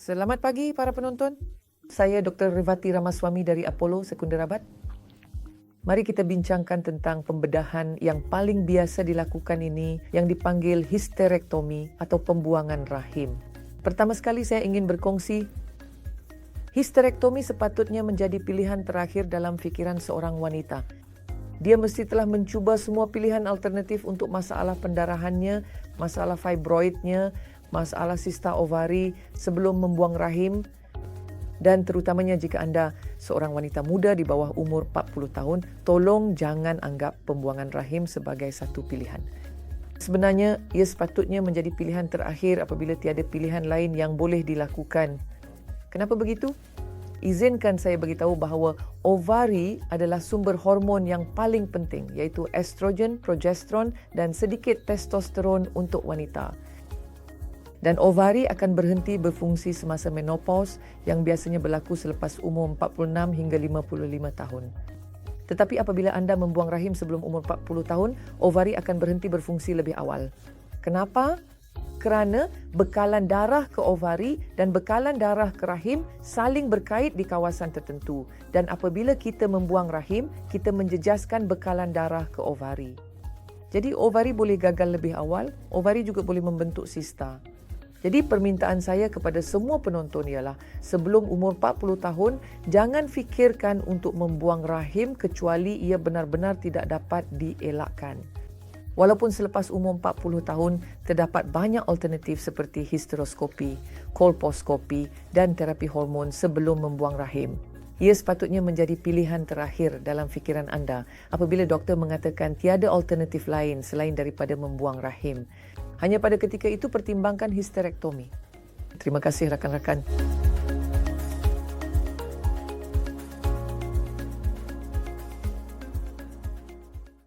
Selamat pagi para penonton. Saya Dr. Revati Ramaswamy dari Apollo Sekunderabat. Mari kita bincangkan tentang pembedahan yang paling biasa dilakukan ini yang dipanggil histerektomi atau pembuangan rahim. Pertama sekali saya ingin berkongsi histerektomi sepatutnya menjadi pilihan terakhir dalam fikiran seorang wanita. Dia mesti telah mencuba semua pilihan alternatif untuk masalah pendarahannya, masalah fibroidnya, masalah sista ovari sebelum membuang rahim dan terutamanya jika anda seorang wanita muda di bawah umur 40 tahun, tolong jangan anggap pembuangan rahim sebagai satu pilihan. Sebenarnya, ia sepatutnya menjadi pilihan terakhir apabila tiada pilihan lain yang boleh dilakukan. Kenapa begitu? Izinkan saya beritahu bahawa ovari adalah sumber hormon yang paling penting iaitu estrogen, progesteron dan sedikit testosteron untuk wanita dan ovari akan berhenti berfungsi semasa menopause yang biasanya berlaku selepas umur 46 hingga 55 tahun. Tetapi apabila anda membuang rahim sebelum umur 40 tahun, ovari akan berhenti berfungsi lebih awal. Kenapa? Kerana bekalan darah ke ovari dan bekalan darah ke rahim saling berkait di kawasan tertentu dan apabila kita membuang rahim, kita menjejaskan bekalan darah ke ovari. Jadi ovari boleh gagal lebih awal, ovari juga boleh membentuk sista. Jadi permintaan saya kepada semua penonton ialah sebelum umur 40 tahun jangan fikirkan untuk membuang rahim kecuali ia benar-benar tidak dapat dielakkan. Walaupun selepas umur 40 tahun terdapat banyak alternatif seperti histeroskopi, kolposkopi dan terapi hormon sebelum membuang rahim. Ia sepatutnya menjadi pilihan terakhir dalam fikiran anda apabila doktor mengatakan tiada alternatif lain selain daripada membuang rahim. Hanya pada ketika itu pertimbangkan histerektomi. Terima kasih rakan-rakan.